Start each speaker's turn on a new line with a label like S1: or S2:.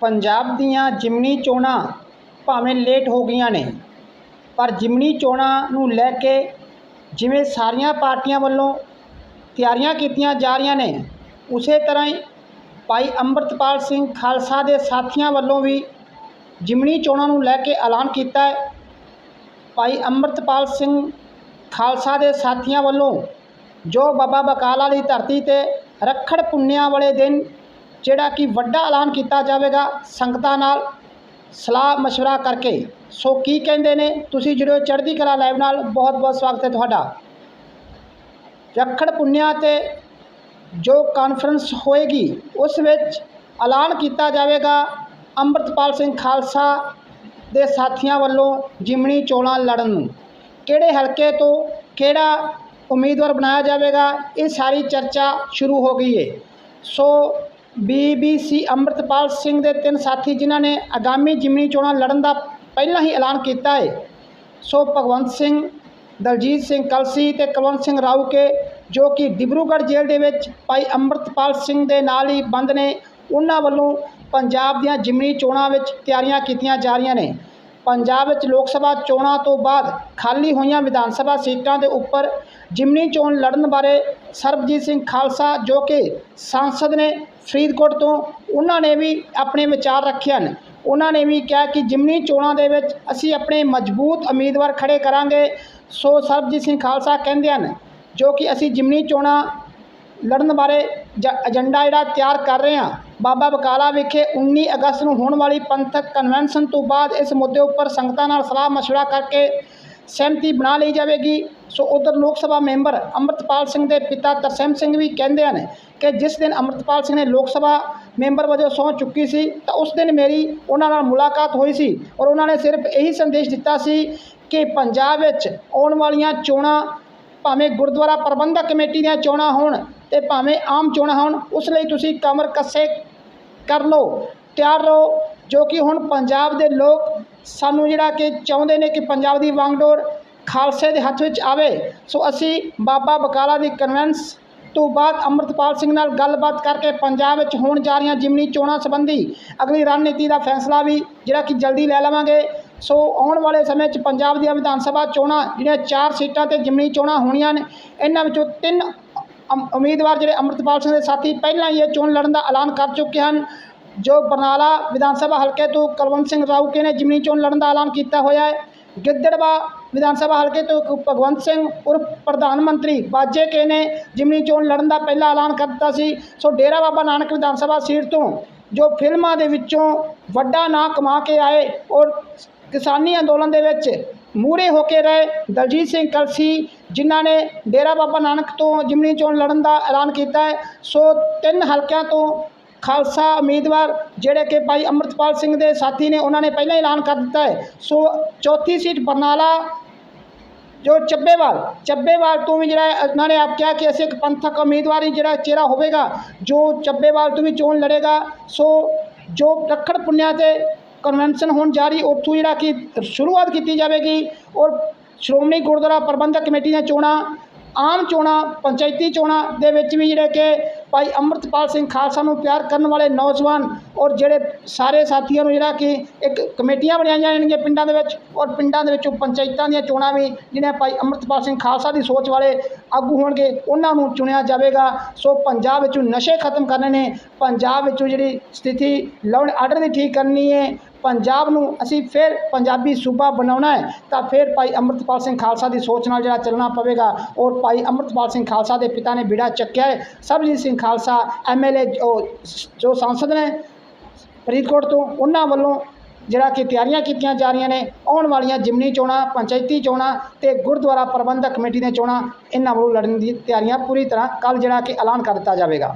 S1: ਪੰਜਾਬ ਦੀਆਂ ਜਿਮਨੀ ਚੋਣਾਂ ਭਾਵੇਂ ਲੇਟ ਹੋ ਗਈਆਂ ਨੇ, ਪਰ ਜਿਮਨੀ ਚੋਣਾਂ ਨੂੰ ਲੈ ਕੇ ਜਿਵੇਂ ਸਾਰੀਆਂ ਪਾਰਟੀਆਂ ਵੱਲੋਂ ਤਿਆਰੀਆਂ ਕੀਤੀਆਂ ਜਾ ਰਹੀਆਂ ਨੇ, ਉਸੇ ਤਰ੍ਹਾਂ ਹੀ ਭਾਈ ਅੰਮ੍ਰਿਤਪਾਲ ਸਿੰਘ ਖਾਲਸਾ ਦੇ ਸਾਥੀਆਂ ਵੱਲੋਂ ਵੀ ਜਿਮਨੀ ਚੋਣਾਂ ਨੂੰ ਲੈ ਕੇ ਐਲਾਨ ਕੀਤਾ ਹੈ। ਭਾਈ ਅੰਮ੍ਰਿਤਪਾਲ ਸਿੰਘ ਖਾਲਸਾ ਦੇ ਸਾਥੀਆਂ ਵੱਲੋਂ ਜੋ ਬਾਬਾ ਬਕਾਲਾ ਦੀ ਧਰਤੀ ਤੇ ਰੱਖੜ ਪੁੰਨਿਆਂ ਵਾਲੇ ਦਿਨ ਜਿਹੜਾ ਕਿ ਵੱਡਾ ਐਲਾਨ ਕੀਤਾ ਜਾਵੇਗਾ ਸੰਗਤਾਂ ਨਾਲ ਸਲਾਹ مشورہ ਕਰਕੇ ਸੋ ਕੀ ਕਹਿੰਦੇ ਨੇ ਤੁਸੀਂ ਜੁੜਿਓ ਚੜ੍ਹਦੀ ਕਲਾ ਲਾਈਵ ਨਾਲ ਬਹੁਤ ਬਹੁਤ ਸਵਾਗਤ ਹੈ ਤੁਹਾਡਾ ਰੱਖੜ ਪੁੰਨਿਆਂ ਤੇ ਜੋ ਕਾਨਫਰੰਸ ਹੋਏਗੀ ਉਸ ਵਿੱਚ ਐਲਾਨ ਕੀਤਾ ਜਾਵੇਗਾ ਅੰਮ੍ਰਿਤਪਾਲ ਸਿੰਘ ਖਾਲਸਾ ਦੇ ਸਾਥੀਆਂ ਵੱਲੋਂ ਜਿਮਣੀ ਚੋਣਾਂ ਲੜਨ ਨੂੰ ਕਿਹੜੇ ਹਲਕੇ ਤੋਂ ਕਿਹੜਾ ਉਮੀਦਵਾਰ ਬਣਾਇਆ ਜਾਵੇਗਾ ਇਹ ਸਾਰੀ ਚਰਚਾ ਸ਼ੁਰੂ ਹੋ ਗਈ ਹੈ ਸੋ ਬੀਬੀਸੀ ਅੰਮ੍ਰਿਤਪਾਲ ਸਿੰਘ ਦੇ ਤਿੰਨ ਸਾਥੀ ਜਿਨ੍ਹਾਂ ਨੇ ਆਗਾਮੀ ਜਿਮਨੀ ਚੋਣਾਂ ਲੜਨ ਦਾ ਪਹਿਲਾਂ ਹੀ ਐਲਾਨ ਕੀਤਾ ਹੈ। ਸੋ ਭਗਵੰਤ ਸਿੰਘ, ਦਲਜੀਤ ਸਿੰਘ ਕਲਸੀ ਤੇ ਕਲਵੰਤ ਸਿੰਘ ਰਾਊਕੇ, ਜੋ ਕਿ ਡਿਬਰੂਗੜ੍ਹ ਜੇਲ੍ਹ ਦੇ ਵਿੱਚ ਭਾਈ ਅੰਮ੍ਰਿਤਪਾਲ ਸਿੰਘ ਦੇ ਨਾਲ ਹੀ ਬੰਦ ਨੇ, ਉਹਨਾਂ ਵੱਲੋਂ ਪੰਜਾਬ ਦੀਆਂ ਜਿਮਨੀ ਚੋਣਾਂ ਵਿੱਚ ਤਿਆਰੀਆਂ ਕੀਤੀਆਂ ਜਾ ਰਹੀਆਂ ਨੇ। ਪੰਜਾਬ ਵਿੱਚ ਲੋਕ ਸਭਾ ਚੋਣਾਂ ਤੋਂ ਬਾਅਦ ਖਾਲੀ ਹੋਈਆਂ ਵਿਧਾਨ ਸਭਾ ਸੀਟਾਂ ਦੇ ਉੱਪਰ ਜਿਮਨੀ ਚੋਣ ਲੜਨ ਬਾਰੇ ਸਰਬਜੀਤ ਸਿੰਘ ਖਾਲਸਾ ਜੋ ਕਿ ਸਾਂਸਦ ਨੇ ਫਰੀਦਕੋਟ ਤੋਂ, ਉਹਨਾਂ ਨੇ ਵੀ ਆਪਣੇ ਵਿਚਾਰ ਰੱਖੇ ਹਨ। ਉਹਨਾਂ ਨੇ ਵੀ ਕਿਹਾ ਕਿ ਜਿਮਨੀ ਚੋਣਾਂ ਦੇ ਵਿੱਚ ਅਸੀਂ ਆਪਣੇ ਮਜ਼ਬੂਤ ਉਮੀਦਵਾਰ ਖੜੇ ਕਰਾਂਗੇ। ਸੋ ਸਰਬਜੀਤ ਸਿੰਘ ਖਾਲਸਾ ਕਹਿੰਦੇ ਹਨ, ਜੋ ਕਿ ਅਸੀਂ ਜਿਮਨੀ ਚੋਣਾਂ ਲੜਨ ਬਾਰੇ ਜ- ਏਜੰਡਾ ਜਿਹੜਾ ਤਿਆਰ ਕਰ ਰਹੇ ਹਾਂ ਬਾਬਾ ਬਕਾਲਾ ਵਿਖੇ 19 ਅਗਸਤ ਨੂੰ ਹੋਣ ਵਾਲੀ ਪੰਥਕ ਕਨਵੈਨਸ਼ਨ ਤੋਂ ਬਾਅਦ ਇਸ ਮੁੱਦੇ ਉੱਪਰ ਸੰਗਤਾਂ ਨਾਲ ਸਲਾਹ ਮਸ਼ਵਰਾ ਕਰਕੇ ਸਹਿਮਤੀ ਬਣਾ ਲਈ ਜਾਵੇਗੀ। ਸੋ ਉਧਰ ਲੋਕ ਸਭਾ ਮੈਂਬਰ ਅੰਮ੍ਰਿਤਪਾਲ ਸਿੰਘ ਦੇ ਪਿਤਾ ਤਰਸੇਮ ਸਿੰਘ ਵੀ ਕਹਿੰਦੇ ਹਨ ਕਿ ਜਿਸ ਦਿਨ ਅੰਮ੍ਰਿਤਪਾਲ ਸਿੰਘ ਨੇ ਲੋਕ ਸਭਾ ਮੈਂਬਰ ਵਜੋਂ ਸਹੁੰ ਚੁੱਕੀ ਸੀ, ਤਾਂ ਉਸ ਦਿਨ ਮੇਰੀ ਉਹਨਾਂ ਨਾਲ ਮੁਲਾਕਾਤ ਹੋਈ ਸੀ ਔਰ ਉਹਨਾਂ ਨੇ ਸਿਰਫ ਇਹੀ ਸੰਦੇਸ਼ ਦਿੱਤਾ ਸੀ ਕਿ ਪੰਜਾਬ ਵਿੱਚ ਆਉਣ ਵਾਲੀਆਂ ਚੋਣਾਂ ਭਾਵੇਂ ਗੁਰਦੁਆਰਾ ਪ੍ਰਬੰਧਕ ਕਮੇਟੀ ਦੀਆਂ ਚੋਣਾਂ ਹੋਣ ਤੇ ਭਾਵੇਂ ਆਮ ਚੋਣਾਂ ਹੋਣ, ਉਸ ਲਈ ਤੁਸੀਂ ਕਮਰ ਕੱਸੇ ਕਰ ਲਓ, ਤਿਆਰ ਰਹੋ, ਜੋ ਕਿ ਹੁਣ ਪੰਜਾਬ ਦੇ ਲੋਕ ਸਾਨੂੰ ਜਿਹੜਾ ਕਿ ਚਾਹੁੰਦੇ ਨੇ ਕਿ ਪੰਜਾਬ ਦੀ ਵਾਂਗਡੋਰ ਖਾਲਸੇ ਦੇ ਹੱਥ ਵਿੱਚ ਆਵੇ। ਸੋ ਅਸੀਂ ਬਾਬਾ ਬਕਾਲਾ ਦੀ ਕਨਵੈਂਸ ਤੋਂ ਬਾਅਦ ਅੰਮ੍ਰਿਤਪਾਲ ਸਿੰਘ ਨਾਲ ਗੱਲਬਾਤ ਕਰਕੇ ਪੰਜਾਬ ਵਿੱਚ ਹੋਣ ਜਾ ਰਹੀਆਂ ਜਿਮਨੀ ਚੋਣਾਂ ਸੰਬੰਧੀ ਅਗਲੀ ਰਣਨੀਤੀ ਦਾ ਫੈਸਲਾ ਵੀ ਜਿਹੜਾ ਕਿ ਜਲਦੀ ਲੈ ਲਵਾਂਗੇ। ਸੋ ਆਉਣ ਵਾਲੇ ਸਮੇਂ 'ਚ ਪੰਜਾਬ ਦੀਆਂ ਵਿਧਾਨ ਸਭਾ ਚੋਣਾਂ ਜਿਹੜੀਆਂ ਚਾਰ ਸੀਟਾਂ ਤੇ ਜਿਮਨੀ ਚੋਣਾਂ ਹੋਣੀਆਂ ਨੇ, ਇਹਨਾਂ ਵਿੱਚੋਂ ਤਿੰਨ ਉਮੀਦਵਾਰ ਜਿਹੜੇ ਅੰਮ੍ਰਿਤਪਾਲ ਸਿੰਘ ਦੇ ਸਾਥੀ ਪਹਿਲਾਂ ਹੀ ਇਹ ਚੋਣ ਲੜਨ ਦਾ ਐਲਾਨ ਕਰ ਚੁੱਕੇ ਹਨ, ਜੋ ਬਰਨਾਲਾ ਵਿਧਾਨ ਸਭਾ ਹਲਕੇ ਤੋਂ ਕੁਲਵੰਤ ਸਿੰਘ ਰਾਊਕੇ ਨੇ ਜਿਮਨੀ ਚੋਣ ਲੜਨ ਦਾ ਐਲਾਨ ਕੀਤਾ ਹੋਇਆ ਹੈ। ਗਿੱਦੜਵਾ ਵਿਧਾਨ ਸਭਾ ਹਲਕੇ ਤੋਂ ਭਗਵੰਤ ਸਿੰਘ ਉਰਫ ਪ੍ਰਧਾਨ ਮੰਤਰੀ ਬਾਜੇ ਕੇ ਨੇ ਜਿਮਨੀ ਚੋਣ ਲੜਨ ਦਾ ਪਹਿਲਾ ਐਲਾਨ ਕਰ ਦਿੱਤਾ ਸੀ। ਸੋ ਡੇਰਾ ਬਾਬਾ ਨਾਨਕ ਵਿਧਾਨ ਸਭਾ ਸੀਟ ਤੋਂ ਜੋ ਫਿਲਮਾਂ ਦੇ ਵਿੱਚੋਂ ਵੱਡਾ ਨਾਂ ਕਮਾ ਕੇ ਆਏ ਔਰ ਕਿਸਾਨੀ ਅੰਦੋਲਨ ਦੇ ਵਿੱਚ ਮੂਹਰੇ ਹੋ ਕੇ ਰਹੇ। ਦਲਜੀਤ ਸਿੰਘ ਕਲਸੀ, ਜਿਨ੍ਹਾਂ ਨੇ ਡੇਰਾ ਬਾਬਾ ਨਾਨਕ ਤੋਂ ਜਿਮਨੀ ਚੋਣ ਲੜਨ ਦਾ ਐਲਾਨ ਕੀਤਾ ਹੈ, ਸੋ ਤਿੰਨ ਹਲਕਿਆਂ ਤੋਂ ਖਾਲਸਾ ਉਮੀਦਵਾਰ ਜਿਹੜੇ ਕਿ ਭਾਈ ਅੰਮ੍ਰਿਤਪਾਲ ਸਿੰਘ ਦੇ ਸਾਥੀ ਨੇ, ਉਹਨਾਂ ਨੇ ਪਹਿਲਾਂ ਹੀ ਐਲਾਨ ਕਰ ਦਿੱਤਾ ਹੈ। ਸੋ ਚੌਥੀ ਸੀਟ ਬਰਨਾਲਾ, ਜੋ ਚੱਬੇਵਾਲ ਚੱਬੇਵਾਲ ਤੋਂ ਵੀ ਜਿਹੜਾ ਉਹਨਾਂ ਨੇ ਆਪ ਕਿਹਾ ਕਿ ਅਸੀਂ ਇੱਕ ਪੰਥਕ ਉਮੀਦਵਾਰ ਹੀ ਜਿਹੜਾ ਚਿਹਰਾ ਹੋਵੇਗਾ, ਜੋ ਚੱਬੇਵਾਲ ਤੋਂ ਵੀ ਚੋਣ ਲੜੇਗਾ। ਸੋ ਜੋ ਰੱਖੜ ਪੁੰਨਿਆ ਤੇ ਕਨਵੈਨਸ਼ਨ ਹੋਣ ਜਾ ਰਹੀ ਉੱਥੋਂ ਜਿਹੜਾ ਕਿ ਸ਼ੁਰੂਆਤ ਕੀਤੀ ਜਾਵੇਗੀ ਔਰ ਸ਼੍ਰੋਮਣੀ ਗੁਰਦੁਆਰਾ ਪ੍ਰਬੰਧਕ ਕਮੇਟੀ ਦੀਆਂ ਚੋਣਾਂ, ਆਮ ਚੋਣਾਂ, ਪੰਚਾਇਤੀ ਚੋਣਾਂ ਦੇ ਵਿੱਚ ਵੀ ਜਿਹੜੇ ਕਿ ਭਾਈ ਅੰਮ੍ਰਿਤਪਾਲ ਸਿੰਘ ਖਾਲਸਾ ਨੂੰ ਪਿਆਰ ਕਰਨ ਵਾਲੇ ਨੌਜਵਾਨ ਔਰ ਜਿਹੜੇ ਸਾਰੇ ਸਾਥੀਆਂ ਨੂੰ ਜਿਹੜਾ ਕਿ ਇੱਕ ਕਮੇਟੀਆਂ ਬਣਾਈਆਂ ਜਾਣਗੀਆਂ ਪਿੰਡਾਂ ਦੇ ਵਿੱਚ ਔਰ ਪਿੰਡਾਂ ਦੇ ਵਿੱਚੋਂ ਪੰਚਾਇਤਾਂ ਦੀਆਂ ਚੋਣਾਂ ਵੀ ਜਿਹੜੀਆਂ ਭਾਈ ਅੰਮ੍ਰਿਤਪਾਲ ਸਿੰਘ ਖਾਲਸਾ ਦੀ ਸੋਚ ਵਾਲੇ ਆਗੂ ਹੋਣਗੇ, ਉਹਨਾਂ ਨੂੰ ਚੁਣਿਆ ਜਾਵੇਗਾ। ਸੋ ਪੰਜਾਬ ਵਿੱਚੋਂ ਨਸ਼ੇ ਖਤਮ ਕਰਨੇ ਨੇ, ਪੰਜਾਬ ਵਿੱਚੋਂ ਜਿਹੜੀ ਸਥਿਤੀ ਲਾਉਣ ਆਰਡਰ ਦੀ ਠੀਕ ਕਰਨੀ ਹੈ ਪੰਜਾਬ ਨੂੰ ਅਸੀਂ ਫਿਰ ਪੰਜਾਬੀ ਸੂਬਾ ਬਣਾਉਣਾ ਹੈ, ਤਾਂ ਫਿਰ ਭਾਈ ਅੰਮ੍ਰਿਤਪਾਲ ਸਿੰਘ ਖਾਲਸਾ ਦੀ ਸੋਚ ਨਾਲ ਜਿਹੜਾ ਚੱਲਣਾ ਪਵੇਗਾ, ਔਰ ਭਾਈ ਅੰਮ੍ਰਿਤਪਾਲ ਸਿੰਘ ਖਾਲਸਾ ਦੇ ਪਿਤਾ ਨੇ ਬਿੜਾ ਚੱਕਿਆ ਹੈ। ਸਰਬਜੀਤ ਸਿੰਘ ਖਾਲਸਾ ਐਮਐਲਏ ਜੋ ਸੰਸਦ ਨੇ ਫਰੀਦਕੋਟ ਤੋਂ, ਉਹਨਾਂ ਵੱਲੋਂ ਜਿਹੜਾ ਕਿ ਤਿਆਰੀਆਂ ਕੀਤੀਆਂ ਜਾ ਰਹੀਆਂ ਨੇ। ਆਉਣ ਵਾਲੀਆਂ ਜਿਮਨੀ ਚੋਣਾਂ, ਪੰਚਾਇਤੀ ਚੋਣਾਂ ਤੇ ਗੁਰਦੁਆਰਾ ਪ੍ਰਬੰਧਕ ਕਮੇਟੀ ਦੀਆਂ ਚੋਣਾਂ, ਇਹਨਾਂ ਵੱਲੋਂ ਲੜਨ ਦੀ ਤਿਆਰੀਆਂ ਪੂਰੀ ਤਰ੍ਹਾਂ ਕੱਲ ਜਿਹੜਾ ਕਿ ਐਲਾਨ ਕਰ ਦਿੱਤਾ ਜਾਵੇਗਾ।